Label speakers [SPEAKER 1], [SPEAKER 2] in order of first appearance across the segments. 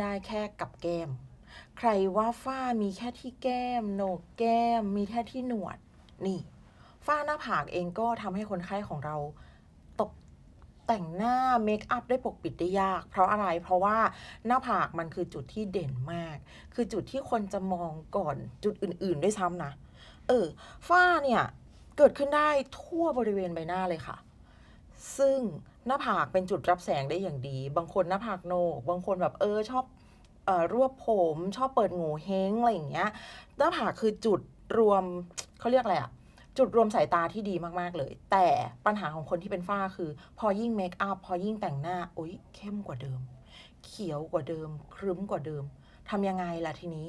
[SPEAKER 1] ได้แค่กับแก้ม ใครว่าฝ้ามีแค่ที่แก้มโหนกแก้ม มีแค่ที่หนวด นี่ ฝ้าหน้าผากเองก็ทำให้คนไข้ของเราตกแต่งหน้าเมคอัพได้ปกปิดได้ยาก เพราะอะไร เพราะว่าหน้าผากมันคือจุดที่เด่นมาก คือจุดที่คนจะมองก่อนจุดอื่น ๆ ด้วยซ้ำนะ เออ ฝ้าเนี่ย เกิดขึ้นได้ทั่วบริเวณใบหน้าเลยค่ะ ซึ่งหน้าผากเป็นจุดรับแสงได้อย่างดี บางคนหน้าผากโหนก บางคนแบบเออชอบออรวบผมชอบเปิดง่เฮงอะไรอย่างเงี้ย หน้าผากคือจุดรวมเขาเรียกอะไรอะจุดรวมสายตาที่ดีมาก ๆ เลย แต่ปัญหาของคนที่เป็นฝ้าคือ พอยิ่งเมคอัพพอยิ่งแต่งหน้าโอ๊ยเข้มกว่าเดิม เขียวกว่าเดิม ครึ้มกว่าเดิมทำยังไงล่ะทีนี้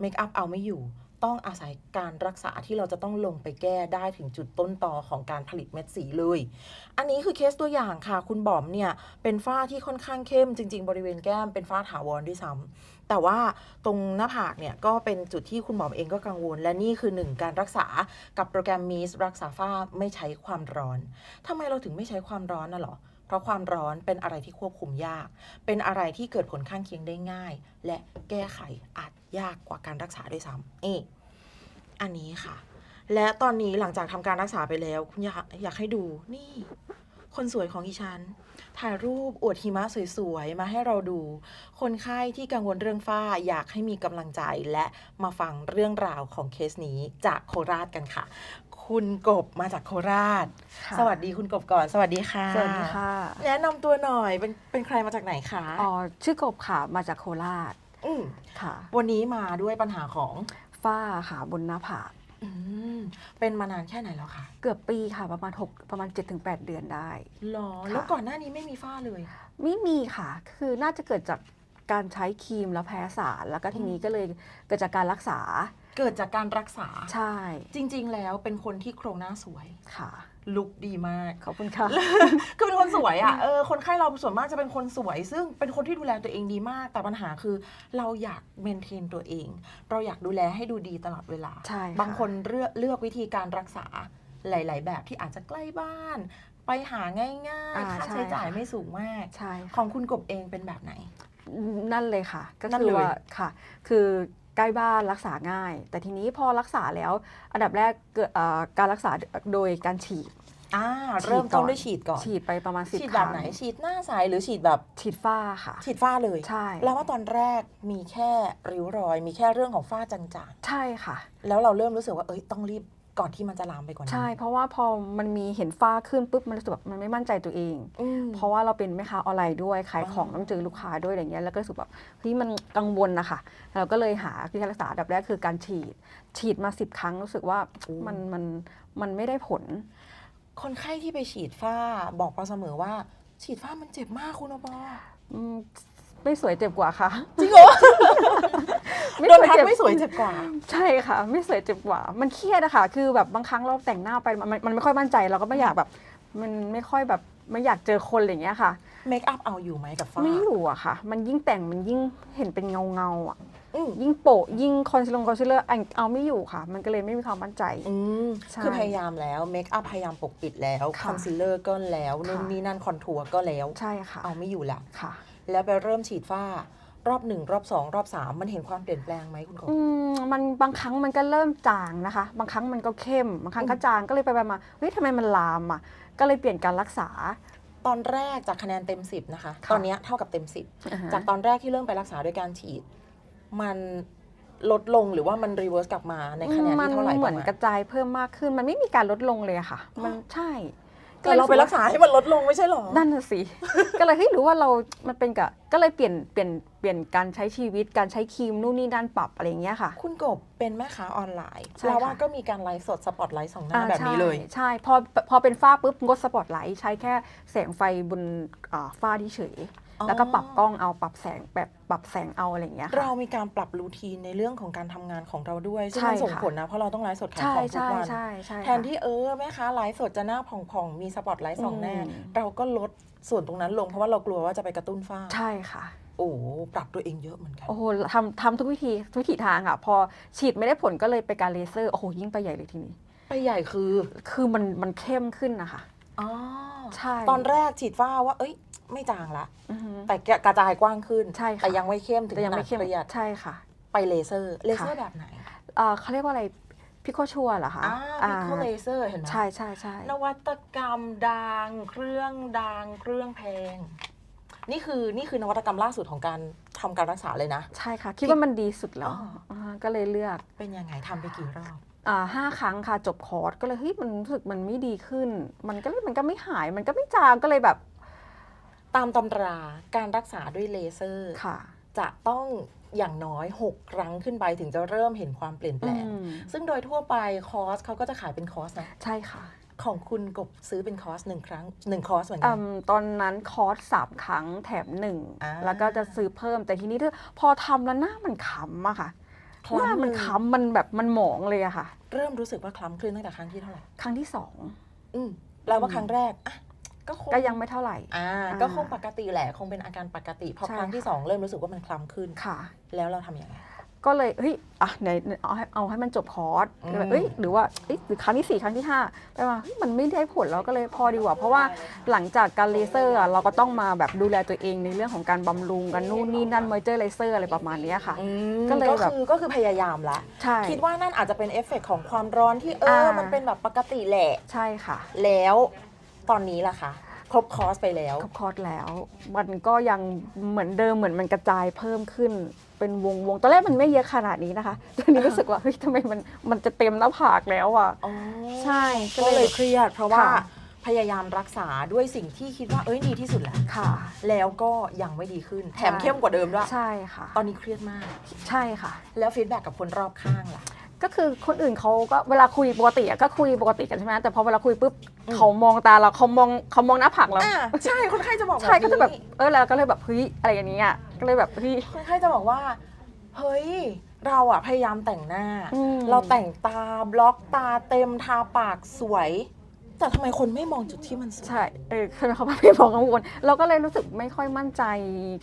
[SPEAKER 1] เมคอัพเอาไม่อยู่ ต้องอาศัยการรักษาที่เราจะต้องลงไปแก้ได้ถึงจุดต้นตอของการผลิตเม็ดสีเลย อันนี้คือเคสตัวอย่างค่ะ คุณบอมเนี่ยเป็นฝ้าที่ค่อนข้างเข้มจริง ๆ บริเวณแก้มเป็นฝ้าถาวรด้วยซ้ำแต่ว่าตรงหน้าผากเนี่ยก็เป็นจุดที่คุณบอมเองก็กังวล และนี่คือหนึ่งการรักษากับโปรแกรมมีสรักษาฝ้าไม่ใช้ความร้อนทำไมเราถึงไม่ใช้ความร้อนน่ะหรอ เพราะความร้อนเป็นอะไรที่ควบคุมยาก เป็นอะไรที่เกิดผลข้างเคียงได้ง่าย และแก้ไขอาจยากกว่าการรักษาด้วยซ้ำนี่อันนี้ค่ะ และตอนนี้หลังจากทำการรักษาไปแล้ว คุณอยากอยากให้ดูนี่ คนสวยของอีฉัน ถ่ายรูปอวดหิมะสวยๆ มาให้เราดู คนไข้ที่กังวลเรื่องฝ้าอยากให้มีกำลังใจและมาฟังเรื่องราวของเคสนี้จากโคราชกันค่ะ คุณกบมาจากโคราช
[SPEAKER 2] ค่ะ
[SPEAKER 1] สวัสดีคุณกบก่อน สวัสดีค่ะ
[SPEAKER 2] สวัสดีค่ะ
[SPEAKER 1] แนะนำตัวหน่อยเป็นเป็นใครมาจากไหนคะ
[SPEAKER 2] อ๋อชื่อกบค่ะมาจากโคราช
[SPEAKER 1] อืม
[SPEAKER 2] ค่ะ
[SPEAKER 1] วันนี้มาด้วยปัญหาของ
[SPEAKER 2] ฝ้าค่ะบนหน้าผาก
[SPEAKER 1] อืมเป็นมานานแค่ไหนแล้วคะ
[SPEAKER 2] เกือบปีค่ะประมาณ 6 ประมาณ 7-8 เดือนได้
[SPEAKER 1] หรอ
[SPEAKER 2] ค่ะ
[SPEAKER 1] แล้วก่อนหน้านี้ไม่มีฝ้าเลย
[SPEAKER 2] ไม่มีค่ะ คือน่าจะเกิดจากการใช้ครีมแล้วแพ้สาร แล้วก็ทีนี้ก็เลยเกิดจากการรักษา
[SPEAKER 1] เกิดจากการรักษา
[SPEAKER 2] ใช่
[SPEAKER 1] จริง ๆ แล้วเป็นคนที่โครงหน้าสวย
[SPEAKER 2] ค่ะ
[SPEAKER 1] ลุคดีมาก
[SPEAKER 2] ขอบคุณค่ะ
[SPEAKER 1] คือเป็นคนสวยอะ่ะ เออ คนไข้เราส่วนมากจะเป็นคนสวย ซึ่งเป็นคนที่ดูแลตัวเองดีมาก แต่ปัญหาคือเราอยากเมนเทนตัวเอง เราอยากดูแลให้ดูดีตลอดเวลา
[SPEAKER 2] ใช่ค่ะ
[SPEAKER 1] บางคนเลือกเลือกวิธีการรักษาหลาย ๆ แบบที่อาจจะใกล้บ้าน ไปหาง่าย
[SPEAKER 2] อ่า
[SPEAKER 1] ๆ ค่า
[SPEAKER 2] ใช่
[SPEAKER 1] ใช้จ่าย
[SPEAKER 2] ค่ะ
[SPEAKER 1] ไม่สูงมาก
[SPEAKER 2] ใช่
[SPEAKER 1] ข
[SPEAKER 2] ค่ะ
[SPEAKER 1] องคุณกบเองเป็นแบบไหน
[SPEAKER 2] นั่นเลยค่ะ ก็
[SPEAKER 1] นั่น
[SPEAKER 2] คือ
[SPEAKER 1] เลย
[SPEAKER 2] ว่าค่ะ คือใกล้บ้านรักษาง่าย แต่ทีนี้พอรักษาแล้ว อันดับแรกเกิดเอ่อการรักษาโดยการฉีด
[SPEAKER 1] อ่า
[SPEAKER 2] ฉีด
[SPEAKER 1] เริ่มต้น
[SPEAKER 2] ก่อน
[SPEAKER 1] ด้วยฉีดก่อน
[SPEAKER 2] ฉีดไปประมาณสิบ
[SPEAKER 1] ฉีด
[SPEAKER 2] ค
[SPEAKER 1] แบ
[SPEAKER 2] รั้
[SPEAKER 1] บ
[SPEAKER 2] ง
[SPEAKER 1] ไหนฉีดหน้าใสหรือฉีดแบบ
[SPEAKER 2] ฉีดฝ้าค่ะ
[SPEAKER 1] ฉีดฝ้าเลย
[SPEAKER 2] ใช่
[SPEAKER 1] แล้วว่าตอนแรกมีแค่ริ้วรอย มีแค่เรื่องของฝ้าจาง
[SPEAKER 2] ใช่ค่ะ
[SPEAKER 1] ๆแล้วเราเริ่มรู้สึกว่าเอ้ยต้องรีบก่อนที่มันจะลามไปกว่านี้
[SPEAKER 2] ใช่ เพราะว่าพอมันมีเห็นฝ้าขึ้นปุ๊บมันรู้สึกแบบมันไม่มั่นใจตัวเอง
[SPEAKER 1] อืม
[SPEAKER 2] เพราะว่าเราเป็นแม่ค้าออนไลน์ด้วยขายของ
[SPEAKER 1] อ๋อ
[SPEAKER 2] ต้องเจอลูกค้าด้วยอะไรเงี้ยแล้วก็รู้สึกแบบเฮ้ยมันกังวลนะคะเราก็เลยหาวิธีการรักษาอันดับแรกคือการฉีด ฉีดมาสิบครั้งรู้สึกว่ามันมันมันไม่ได้ผล
[SPEAKER 1] คนไข้ที่ไปฉีดฝ้าบอกเราเสมอว่า ฉีดฝ้ามันเจ็บมากคุณอบอ
[SPEAKER 2] อืมไม่สวยเจ็บกว่าค่ะ
[SPEAKER 1] จริงเหรอ
[SPEAKER 2] ไม่
[SPEAKER 1] โดนทัก
[SPEAKER 2] เจ็บ
[SPEAKER 1] ไม่สวยเจ็บกว่า
[SPEAKER 2] ใช่ค่ะ ไม่สวยเจ็บกว่า มันเครียดอะค่ะ คือแบบบางครั้งเราแต่งหน้าไปมันมันไม่ค่อยมั่นใจเราก็ไม่อยากแบบ มันไม่ค่อยแบบไม่อยากเจอคนอะไรอย่างเงี้ยค่ะ
[SPEAKER 1] เมคอัพเอาอยู่ไหมกับฝ้า
[SPEAKER 2] ไม่อยู่อะค่ะ มันยิ่งแต่งมันยิ่งเห็นเป็นเงาเงาๆอะ
[SPEAKER 1] อืม
[SPEAKER 2] ยิ่งโปะยิ่งคอนซีลลงคอนซีลเลอร์เอาไม่อยู่ค่ะ มันก็เลยไม่มีความมั่นใจ
[SPEAKER 1] อืม
[SPEAKER 2] ใช่
[SPEAKER 1] คือพยายามแล้วเมคอัพพยายามปกปิดแล้วค
[SPEAKER 2] ค่ะ
[SPEAKER 1] อนซีลเลอร์ก็แล้วนู่น
[SPEAKER 2] ค่ะ
[SPEAKER 1] นี่นั่นคอนทัวร์ก็แล้ว
[SPEAKER 2] ใช่ค่ะ
[SPEAKER 1] เอาไม่อยู่ละ
[SPEAKER 2] ค่ะ
[SPEAKER 1] แล้วไปเริ่มฉีดฝ้ารอบหนึ่งรอบสองรอบสามมันเห็นความเปลี่ยนแปลงไหมคุณกบ
[SPEAKER 2] อืมมันบางครั้งมันก็เริ่มจางนะคะ บางครั้งมันก็เข้ม บางครั้งก็จางก็เลยไปไปมาเฮ้ยทำไมมันลามอะก็เลยเปลี่ยนการรักษา
[SPEAKER 1] ตอนแรกจากคะแนนเต็ม 10 นะคะ
[SPEAKER 2] ค่ะ
[SPEAKER 1] ตอนเนี้ยเท่ากับเต็ม
[SPEAKER 2] อ่าฮะ
[SPEAKER 1] 10 จากตอนแรกที่เริ่มไปรักษาด้วยการฉีด มันลดลงหรือว่ามันรีเวิร์สกลับมาในคะแนน
[SPEAKER 2] มั
[SPEAKER 1] ที่เท่าไหร่
[SPEAKER 2] เห
[SPEAKER 1] ป
[SPEAKER 2] มือ
[SPEAKER 1] ระ
[SPEAKER 2] น
[SPEAKER 1] มาณ
[SPEAKER 2] กระจายเพิ่มมากขึ้น มันไม่มีการลดลงเลยอะค่ะ มันใช่
[SPEAKER 1] แต่เราไปรักษาให้มันลดลงไม่ใช่หรอ
[SPEAKER 2] นั่นน่ะสิ ก็เลยเฮ้ยหรือว่าเรา มันเป็นกับก็เลยเปลี่ยน เปลี่ยน เปลี่ยนการใช้ชีวิต การใช้ครีมนู่นนี่ด้านปรับอะไรอย่างเงี้ยค่ะ
[SPEAKER 1] คุณกบเป็นแม่ค้าออนไลน์
[SPEAKER 2] ใช่
[SPEAKER 1] แปลว่า
[SPEAKER 2] ค่ะ
[SPEAKER 1] ก็มีการไลฟ์สดสปอตไลท์สองหน้า
[SPEAKER 2] อ่า
[SPEAKER 1] แบบนี้เลย
[SPEAKER 2] ใช่ใช่ พอ พอเป็นฝ้าปุ๊บงดสปอตไลท์ใช้แค่แสงไฟบนอ่าฝ้าที่เฉย
[SPEAKER 1] อ๋อ
[SPEAKER 2] แล้วก็ปรับกล้องเอาปรับแสงแบบปรับแสงเอาอะไรอย่างเงี้ยค่ะ
[SPEAKER 1] เรามีการปรับรูทีนในเรื่องของการทำงานของเราด้วยซึ่ง
[SPEAKER 2] ใช่
[SPEAKER 1] มันส่ง
[SPEAKER 2] ค่ะ
[SPEAKER 1] ผลนะเพราะเราต้องไลฟ์สดขาย
[SPEAKER 2] ใช่
[SPEAKER 1] ของทุก
[SPEAKER 2] ใช่
[SPEAKER 1] วัน
[SPEAKER 2] ใช่ใช่
[SPEAKER 1] แทนที่เออแม่ค้าไลฟ์สดจะหน้าผ่องๆมีสปอตไลท์สองหน้า
[SPEAKER 2] อืม
[SPEAKER 1] เราก็ลดส่วนตรงนั้นลงเพราะว่าเรากลัวว่าจะไปกระตุ้นฝ้า
[SPEAKER 2] ใช่ค่ะ
[SPEAKER 1] โอ้ปรับตัวเองเยอะเหมือนกัน
[SPEAKER 2] โอ้โหทำทำทุกวิธีทุกวิถีทางค่ะ พอฉีดไม่ได้ผลก็เลยไปการเลเซอร์ โอ้โห ยิ่งไปใหญ่เลยทีนี้
[SPEAKER 1] ไปใหญ่คือ
[SPEAKER 2] คือมันมันเข้มขึ้นนะคะ
[SPEAKER 1] อ๋อ
[SPEAKER 2] ใช่
[SPEAKER 1] ตอนแรกฉีดฝ้าว่า เอ้ย ไม่จางละ
[SPEAKER 2] อือฮึ
[SPEAKER 1] แต่กระจายกว้างขึ้น
[SPEAKER 2] ใช่ค่ะ
[SPEAKER 1] แต่ยังไม่เข้มถึง
[SPEAKER 2] แต่ยังไม่
[SPEAKER 1] ขนาด
[SPEAKER 2] เข้ม
[SPEAKER 1] เครียด
[SPEAKER 2] ใช่ค่ะ
[SPEAKER 1] ไปเลเซอร์ เลเซอร์
[SPEAKER 2] ค่ะ
[SPEAKER 1] แบบไหน
[SPEAKER 2] เอ่อเขาเรียกว่าอะไรพิโคชัวเหรอคะ
[SPEAKER 1] อ่าพิโคเลเซอร์เห็นไหม
[SPEAKER 2] ใช่ใช่ใช่
[SPEAKER 1] นวัตกรรมดังเครื่องดังเครื่องแพง นี่คือนี่คือนวัตกรรมล่าสุดของการทำการรักษาเลยนะ
[SPEAKER 2] ใช่ค่ะ คิดว่ามันดีสุดแล้ว
[SPEAKER 1] อ๋ออ่า
[SPEAKER 2] ก็เลยเลือก
[SPEAKER 1] เป็นยังไงทำไปกี่รอบ
[SPEAKER 2] อ่า ห้าครั้งค่ะจบคอร์สก็เลยเฮ้ยมันรู้สึกมันไม่ดีขึ้น มันก็มันก็ไม่หาย มันก็ไม่จางก็เลยแบบ
[SPEAKER 1] ตามตำราการรักษาด้วยเลเซอร์
[SPEAKER 2] ค่ะ
[SPEAKER 1] จะต้องอย่างน้อย 6 ครั้งขึ้นไปถึงจะเริ่มเห็นความเปลี่ยนแปลง
[SPEAKER 2] อืม
[SPEAKER 1] ซึ่งโดยทั่วไปคอร์สเขาก็จะขายเป็นคอร์สนะ
[SPEAKER 2] ใช่ค่ะ
[SPEAKER 1] ของคุณกบซื้อเป็นคอร์สหนึ่งครั้งหนึ่งคอร์สเหมือน
[SPEAKER 2] อื
[SPEAKER 1] กัน
[SPEAKER 2] มตอนนั้นคอร์สสามครั้งแถมหนึ่ง
[SPEAKER 1] อ่า
[SPEAKER 2] แล้วก็จะซื้อเพิ่มแต่ทีนี้ถ้าพอทำแล้วหน้ามันค้ำอะค่ะ
[SPEAKER 1] คล้ำ
[SPEAKER 2] หน้ามัน
[SPEAKER 1] เลย
[SPEAKER 2] ค้ำมันแบบมันหมองเลยอะค่ะ
[SPEAKER 1] เริ่มรู้สึกว่าคล้ำขึ้นตั้งแต่ครั้งที่เท่าไหร่
[SPEAKER 2] ครั้งที่สอง
[SPEAKER 1] อืมแปล้วว่าครั้งแรกอะก็คง
[SPEAKER 2] ก็ยังไม่เท่าไหร่
[SPEAKER 1] อ่า
[SPEAKER 2] อ่า
[SPEAKER 1] ก็คงปกติแหละ คงเป็นอาการปกติพอ
[SPEAKER 2] ใช่
[SPEAKER 1] ครั้งที่
[SPEAKER 2] ค่ะ
[SPEAKER 1] สองเริ่มรู้สึกว่ามันคล้ำขึ้น
[SPEAKER 2] ค่ะ
[SPEAKER 1] แล้วเราทำยังไง
[SPEAKER 2] ก็เลยเฮ้ยอะไหนเอาให้เอาให้มันจบคอร์ส
[SPEAKER 1] อืม
[SPEAKER 2] ก็เลยเอ้ยหรือว่าเอ้ยหรือครั้งที่สี่ครั้งที่ห้าไปมาเฮ้ยมันไม่ได้ผลแล้วก็เลยพอดีกว่า เพราะว่าหลังจากการเลเซอร์อะเราก็ต้องมาแบบดูแลตัวเองในเรื่องของการบำรุงกันนู่นนี่นั่นมอยเจอร์เลเซอร์อะไรประมาณเนี้ยค่ะ
[SPEAKER 1] อืม
[SPEAKER 2] ก็เลยแบบ
[SPEAKER 1] คือก็คือพยายามละ
[SPEAKER 2] ใช่
[SPEAKER 1] คิดว่านั่นอาจจะเป็นเอฟเฟกต์ของความร้อนที่เออ
[SPEAKER 2] อ่ามั
[SPEAKER 1] มันเป็นแบบปกติแหละ
[SPEAKER 2] ใช่ค่ะ
[SPEAKER 1] แล้วตอนนี้ล่ะคะ ครบคอร์สไปแล้ว
[SPEAKER 2] ครบคอร์สแล้ว มันก็ยังเหมือนเดิมเหมือนมันกระจายเพิ่มขึ้น เป็นวงวงตอนแรกมันไม่เยอะขนาดนี้นะคะตอนนี้รู้สึกว่าเฮ้ยทำไมมันมันจะเต็มหน้าผากแล้วอะ
[SPEAKER 1] อ๋อ
[SPEAKER 2] ใช่ก็
[SPEAKER 1] ก็
[SPEAKER 2] เลย
[SPEAKER 1] เลยเครียด เพราะว่า
[SPEAKER 2] ค่ะ
[SPEAKER 1] พยายามรักษาด้วยสิ่งที่คิดว่าเอ้ยดีที่สุดแล้ว
[SPEAKER 2] ค่ะ
[SPEAKER 1] แล้วก็ยังไม่ดีขึ้น แถม
[SPEAKER 2] ใช่
[SPEAKER 1] เข้มกว่าเดิมด้วย
[SPEAKER 2] ใช่ค่ะ
[SPEAKER 1] ตอนนี้เครียดมาก
[SPEAKER 2] ใช่ค่ะ
[SPEAKER 1] แล้วฟีดแบ็กกับคนรอบข้างล่ะ
[SPEAKER 2] ก็คือคนอื่นเขาก็เวลาคุยปกติอะก็คุยปกติกันใช่ไหมแต่พอเวลาคุยปุ๊บ
[SPEAKER 1] อืม
[SPEAKER 2] เขามองตาเราเขามองเขามองหน้าผากเรา
[SPEAKER 1] อ่าใช่คนไข้จะบอก
[SPEAKER 2] ใช่ก็จะแบบ
[SPEAKER 1] นี้
[SPEAKER 2] เออแล้วก็เลยแบบเฮ้ยอะไรอย่างนี้อะก็เลยแบบเฮ้ย
[SPEAKER 1] คนไข้จะบอกว่า เฮ้ย เราอะพยายามแต่งหน้า
[SPEAKER 2] อืม
[SPEAKER 1] เราแต่งตาบล็อกตาเต็มทาปากสวย แต่ทำไมคนไม่มองจุดที่มันสวย
[SPEAKER 2] ใช่เออคือเขาไม่บอกกังวลเราก็เลยรู้สึกไม่ค่อยมั่นใจ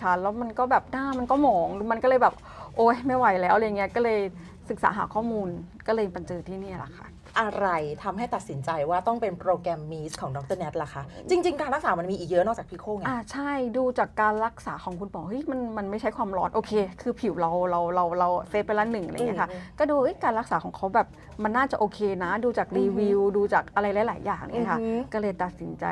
[SPEAKER 2] ค่ะ แล้วมันก็แบบหน้ามันก็หมองมันก็เลยแบบ โอ๊ยไม่ไหวแล้วอะไรเงี้ยก็เลย ศึกษาหาข้อมูลก็เลยมาเจอที่นี่แหละค่ะ
[SPEAKER 1] อะไรทำให้ตัดสินใจว่าต้องเป็นโปรแกรมมีสของดรแนทล่ะคะ จริง ๆ การรักษามันมีอีกเยอะนอกจากพิโคไง
[SPEAKER 2] อ่าใช่ดูจากการรักษาของคุณหมอเฮ้ยมันมันไม่ใช้ความร้อนโอเค คือผิวเราเราเราเราเซฟไปละหนึ่งอะไรเงี้ยค่ะ
[SPEAKER 1] อืม
[SPEAKER 2] ก็ดูเอ้ยการรักษาของเขาแบบมันน่าจะโอเคนะ ดูจากรีวิว ดูจากอะไรหลาย ๆ อย่างเนี่ยค่ะ
[SPEAKER 1] อือหือ
[SPEAKER 2] ก็เลยตัดสินใจ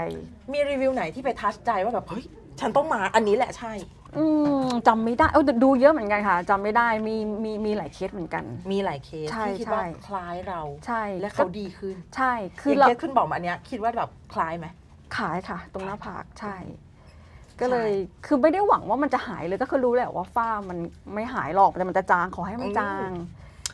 [SPEAKER 1] มีรีวิวไหนที่ไปทัชใจว่าแบบเฮ้ย ฉันต้องมาอันนี้แหละใช่
[SPEAKER 2] อืมจำไม่ได้เออดูเยอะเหมือนกันค่ะจำไม่ได้มีมีมีหลายเคสเหมือนกัน
[SPEAKER 1] มีหลายเคส
[SPEAKER 2] ใช่
[SPEAKER 1] ที่คิดว่า
[SPEAKER 2] ใช่
[SPEAKER 1] คล้ายเรา
[SPEAKER 2] ใช่
[SPEAKER 1] และเขาดีขึ้น
[SPEAKER 2] ใช่
[SPEAKER 1] คื
[SPEAKER 2] คืออ
[SPEAKER 1] เรา
[SPEAKER 2] เรา
[SPEAKER 1] เคสขึ้นบอกมาอันเนี้ยคิดว่าแบบคล้ายไหม
[SPEAKER 2] ขายค่ะ ตรงหน้าผากใช่ ก็เลย คือไม่ได้หวังว่ามันจะหายเลยก็คือรู้แหละว่าฝ้ามันไม่หายหรอกแต่มันจะจางขอให้มันจาง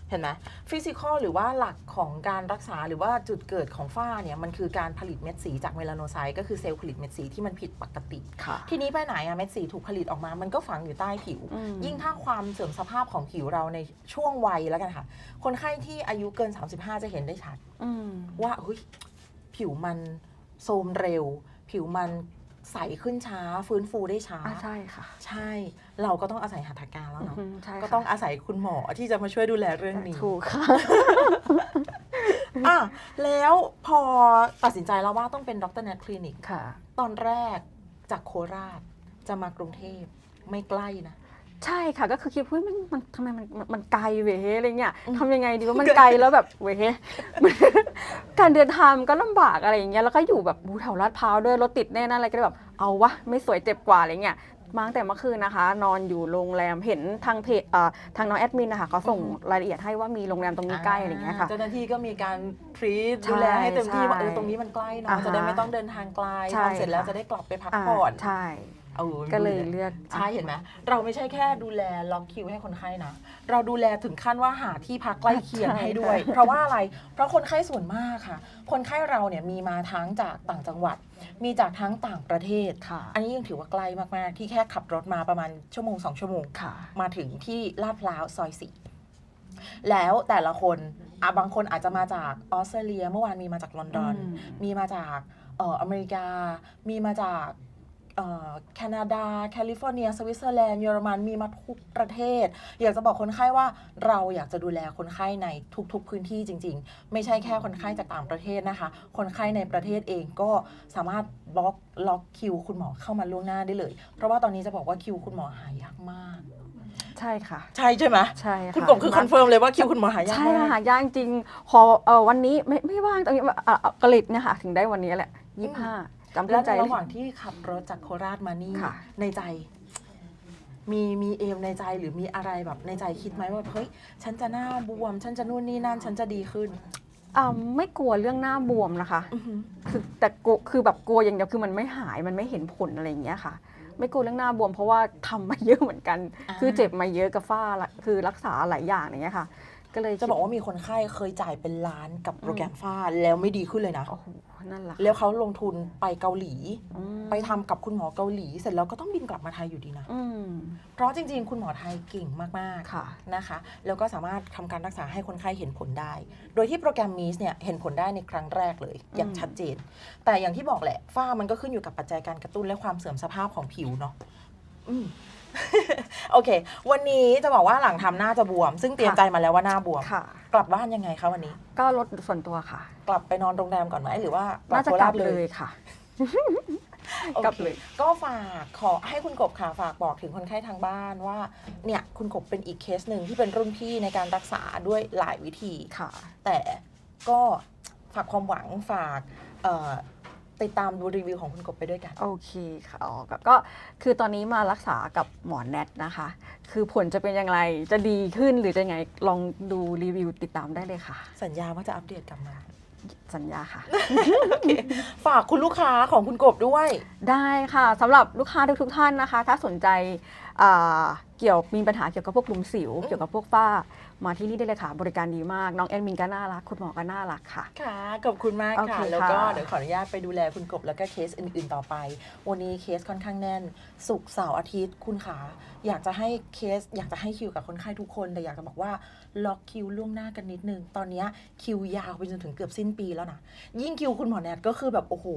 [SPEAKER 1] เห็นไหมฟิสิกอลหรือว่าหลักของการรักษาหรือว่าจุดเกิดของฝ้าเนี่ยมันคือการผลิตเม็ดสีจากเมลาโนไซต์ก็คือเซลล์ผลิตเม็ดสีที่มันผิดปกติ
[SPEAKER 2] ค่ะ
[SPEAKER 1] ทีนี้ไปไหนอะเม็ดสีถูกผลิตออกมา มันก็ฝังอยู่ใต้ผิว
[SPEAKER 2] อืม
[SPEAKER 1] ยิ่งถ้าความเสื่อมสภาพของผิวเราในช่วงวัยแล้วกันค่ะ คนไข้ที่อายุเกิน 35 จะเห็นได้ชัด
[SPEAKER 2] อืม
[SPEAKER 1] ว่าเฮ้ยผิวมันโทรมเร็ว ผิวมัน ใสขึ้นช้าฟื้นฟูได้ช้า
[SPEAKER 2] อ่าใช่ค่ะ
[SPEAKER 1] ใช่ เราก็ต้องอาศัยหัตถการแล้วเนาะ
[SPEAKER 2] อืมใช่ค่ะ
[SPEAKER 1] ก็ต้องอาศัยคุณหมอที่จะมาช่วยดูแลเรื่องนี้
[SPEAKER 2] ถูกค่ะ
[SPEAKER 1] อะแล้วพอตัดสินใจแล้วว่าต้องเป็นดรแนทคลินิก
[SPEAKER 2] ค่ะ
[SPEAKER 1] ตอนแรกจากโคราชจะมากรุงเทพไม่ใกล้นะ
[SPEAKER 2] ใช่ค่ะ ก็คือคิดเฮ้ยมันมันทำไมมันมันมันไกลเว้ยอะไรเงี้ย
[SPEAKER 1] อืม
[SPEAKER 2] ทำยังไงดีว่ามันไกลแล้วแบบเว้ยมันการเดินทางมันก็ลำบากอะไรอย่างเงี้ยแล้วก็อยู่แบบบูแถวลาดพร้าวด้วยรถติดแน่นั่นอะไรก็เลยแบบเอาวะไม่สวยเจ็บกว่าอะไรเงี้ยมาตั้งแต่เมื่อคืนนะคะ นอนอยู่โรงแรมเห็นทางเพจเอ่อทางน้องแอดมินนะคะเขาส่งรายละเอียดให้ว่ามีโรงแรมตรงนี้ใกล้อะไรเงี้ยค่ะ
[SPEAKER 1] เจ้าหน้าที่ก็มีการทรีต
[SPEAKER 2] ใช่
[SPEAKER 1] ดูแลให้เต็มที่ว่า
[SPEAKER 2] ใช่
[SPEAKER 1] เออตรงนี้มันใกล้เนาะ
[SPEAKER 2] อ่าฮะ
[SPEAKER 1] จะได้ไม่ต้องเดินทางไกล
[SPEAKER 2] ใช่
[SPEAKER 1] ทำเสร็จแล้ว
[SPEAKER 2] ค่ะ
[SPEAKER 1] จะได้กลับไปพัก
[SPEAKER 2] อ่า
[SPEAKER 1] ผ่อน
[SPEAKER 2] ใช่
[SPEAKER 1] เออ
[SPEAKER 2] ก็เลย
[SPEAKER 1] ดูแเลื
[SPEAKER 2] อก
[SPEAKER 1] ใช่เห็นไหมเราไม่ใช่แค่ดูแลล็อกคิวให้คนไข้นะ เราดูแลถึงขั้นว่าหาที่พักใกล้เคียง
[SPEAKER 2] ใช่
[SPEAKER 1] ให้ด้วย
[SPEAKER 2] ค่ะ
[SPEAKER 1] เพราะว่าอะไรเพราะคนไข้ส่วนมากค่ะ คนไข้เราเนี่ยมีมาทั้งจากต่างจังหวัด มีจากทั้งต่างประเทศ
[SPEAKER 2] ค่ะ
[SPEAKER 1] อันนี้ยังถือว่าใกล้มากๆ ที่แค่ขับรถมาประมาณชั่วโมงสองชั่วโมง
[SPEAKER 2] ค่ะ
[SPEAKER 1] มาถึงที่ลาดพร้าวซอยสี่แล้วแต่ละคนอะบางคนอาจจะมาจากออสเตรเลีย เมื่อวานมีมาจากลอนดอน
[SPEAKER 2] อืม
[SPEAKER 1] มีมาจากเอ่ออเมริกา มีมาจากเอ่อ แคนาดา แคลิฟอร์เนีย สวิตเซอร์แลนด์ เยอรมันมีมาทุกประเทศ อยากจะบอกคนไข้ว่าเราอยากจะดูแลคนไข้ในทุกๆพื้นที่จริง ๆ ไม่ใช่แค่คนไข้จากต่างประเทศนะคะ คนไข้ในประเทศเองก็สามารถบล็อกล็อกคิวคุณหมอเข้ามาล่วงหน้าได้เลย เพราะว่าตอนนี้จะบอกว่าคิวคุณหมอหายากมาก
[SPEAKER 2] ใช่ค่ะ
[SPEAKER 1] ใช่ใช่ไหม
[SPEAKER 2] ใช่ค่ะ
[SPEAKER 1] คุณกบคือคอนเฟิร์มเลยว่าคิวคุณหมอหายาก
[SPEAKER 2] ใช่
[SPEAKER 1] มาก
[SPEAKER 2] ค่ะย่างจริงพอเออวันนี้ไม่ไม่ว่างตรงนี้อะอะกลิดเนี่ยค่ะถึงได้วันนี้แหละยี่ห้า จำ
[SPEAKER 1] แล้
[SPEAKER 2] ขึ้
[SPEAKER 1] วน
[SPEAKER 2] ใจ
[SPEAKER 1] ใน
[SPEAKER 2] เล
[SPEAKER 1] ระหว่าง
[SPEAKER 2] ย
[SPEAKER 1] ที่ขับรถจากโคราชมานี่
[SPEAKER 2] ค่ะ
[SPEAKER 1] ในใจ มีมีเอมในใจหรือมีอะไรแบบในใจคิดไหมว่าเฮ้ยฉันจะหน้าบวม ฉันจะนู่นนี่นั่น ฉันจะดีขึ้น
[SPEAKER 2] อ่าไม่กลัวเรื่องหน้าบวมนะคะ
[SPEAKER 1] อือหือ
[SPEAKER 2] คือแต่กลัวคือแบบกลัวอย่างเดียวคือมันไม่หายมันไม่เห็นผลอะไรอย่างเงี้ยค่ะ ไม่กลัวเรื่องหน้าบวมเพราะว่าทำมาเยอะเหมือนกันคือเจ็บมาเยอะกับฝ้าละคือรักษาหลายอย่างอย่างเงี้ยค่ะ ก็เลย
[SPEAKER 1] จะบอกว่ามีคนไข้เคยจ่ายเป็นล้านกับโปรแกรมฝ้าแล้วไม่ดีขึ้นเลยนะ
[SPEAKER 2] โอ้โหนั่นแหละ
[SPEAKER 1] แล้วเขาลงทุนไปเกาหลี
[SPEAKER 2] อืม
[SPEAKER 1] ไปทำกับคุณหมอเกาหลี เสร็จแล้วก็ต้องบินกลับมาไทยอยู่ดีนะ
[SPEAKER 2] อืม
[SPEAKER 1] เพราะจริง ๆ คุณหมอไทยเก่งมากๆ
[SPEAKER 2] ค่ะ
[SPEAKER 1] นะคะ แล้วก็สามารถทำการรักษาให้คนไข้เห็นผลได้ โดยที่โปรแกรมมีสเนี่ยเห็นผลได้ในครั้งแรกเลย อย่าง
[SPEAKER 2] อืม
[SPEAKER 1] ชัดเจน แต่อย่างที่บอกแหละฝ้ามันก็ขึ้นอยู่กับปัจจัยการกระตุ้นและความเสื่อมสภาพของผิวเนาะ อืม โอเค วันนี้จะบอกว่าหลังทำหน้าจะบวม ซึ่งเตรียมใจมาแล้วว่าหน้าบวม
[SPEAKER 2] ค่ะ
[SPEAKER 1] กลับบ้านยังไงคะวันนี้
[SPEAKER 2] ก็ลดส่วนตัวค่ะ
[SPEAKER 1] กลับไปนอนโรงแรมก่อนไหมหรือว่า
[SPEAKER 2] น่าจะ
[SPEAKER 1] โค
[SPEAKER 2] ก
[SPEAKER 1] ร
[SPEAKER 2] ลั
[SPEAKER 1] ช
[SPEAKER 2] บเลยค่ะ
[SPEAKER 1] โอค
[SPEAKER 2] กลับเลย
[SPEAKER 1] ก็ฝากขอให้คุณกบค่ะฝากบอกถึงคนไข้ทางบ้านว่า เนี่ยคุณกบเป็นอีกเคสหนึ่งที่เป็นรุ่นพี่ในการรักษาด้วยหลายวิธี
[SPEAKER 2] ค่ะ
[SPEAKER 1] แต่ก็ฝากความหวังฝากเอ่อ ติดตามดูรีวิวของคุณกบไปด้วยกัน
[SPEAKER 2] โอเคค่ะอ๋อก็ก็คือตอนนี้มารักษากับหมอแนทนะคะ คือผลจะเป็นอย่างไรจะดีขึ้นหรือจะไงลองดูรีวิวติดตามได้เลยค่ะ
[SPEAKER 1] สัญญาว่าจะอัปเดตกลับมา
[SPEAKER 2] สัญญาค่ะ
[SPEAKER 1] ฝากคุณลูกค้าของคุณกบด้วย
[SPEAKER 2] ได้ค่ะสำหรับลูกค้าทุกๆท่านนะคะ ถ้าสนใจอ่าเกี่ยวมีปัญหาเกี่ยวกับพวกหลุมสิว
[SPEAKER 1] อืม
[SPEAKER 2] เกี่ยวกับพวกฝ้า มาที่นี่ได้เลยค่ะ บริการดีมาก น้องแอดมินก็น่ารัก คุณหมอก็น่ารักค่ะ
[SPEAKER 1] ค่ะ ขอบคุณมาก
[SPEAKER 2] โอ
[SPEAKER 1] ค่ะ
[SPEAKER 2] เค
[SPEAKER 1] แล้วก็
[SPEAKER 2] ค่ะ
[SPEAKER 1] เดี๋ยวขออนุญาตไปดูแลคุณกบแล้วก็เคสอื่น ๆ ต่อไป วันนี้เคสค่อนข้างแน่นศุกร์เสาร์อาทิตย์คุณขาอยากจะให้เคส อยากจะให้คิวกับคนไข้ทุกคน แต่อยากจะบอกว่าล็อกคิวล่วงหน้ากันนิดนึง ตอนเนี้ยคิวยาวไปจนถึงเกือบสิ้นปีแล้วนะ ยิ่งคิวคุณหมอแนทก็คือแบบโอ้โห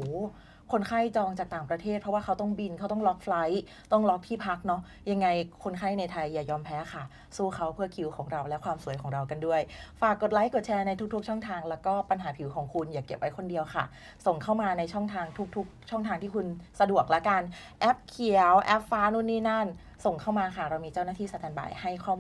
[SPEAKER 1] คนไข้จองจากต่างประเทศ เพราะว่าเขาต้องบินเขาต้องล็อกไฟลท์ต้องล็อกที่พักเนาะยังไงคนไข้ในไทยอย่ายอมแพ้ค่ะ สู้เขาเพื่อคิวของเราและความสวยของเรากันด้วย ฝากกดไลค์กดแชร์ในทุกๆ ช่องทาง แล้วก็ปัญหาผิวของคุณอย่าเก็บไว้คนเดียวค่ะ ส่งเข้ามาในช่องทางทุกๆ ช่องทางที่คุณสะดวกละกันแอปเขียวแอปฟ้านู่นนี่นั่น ส่งเข้ามาค่ะเรามีเจ้าหน้าที่สแตนบายให้ข้อมูล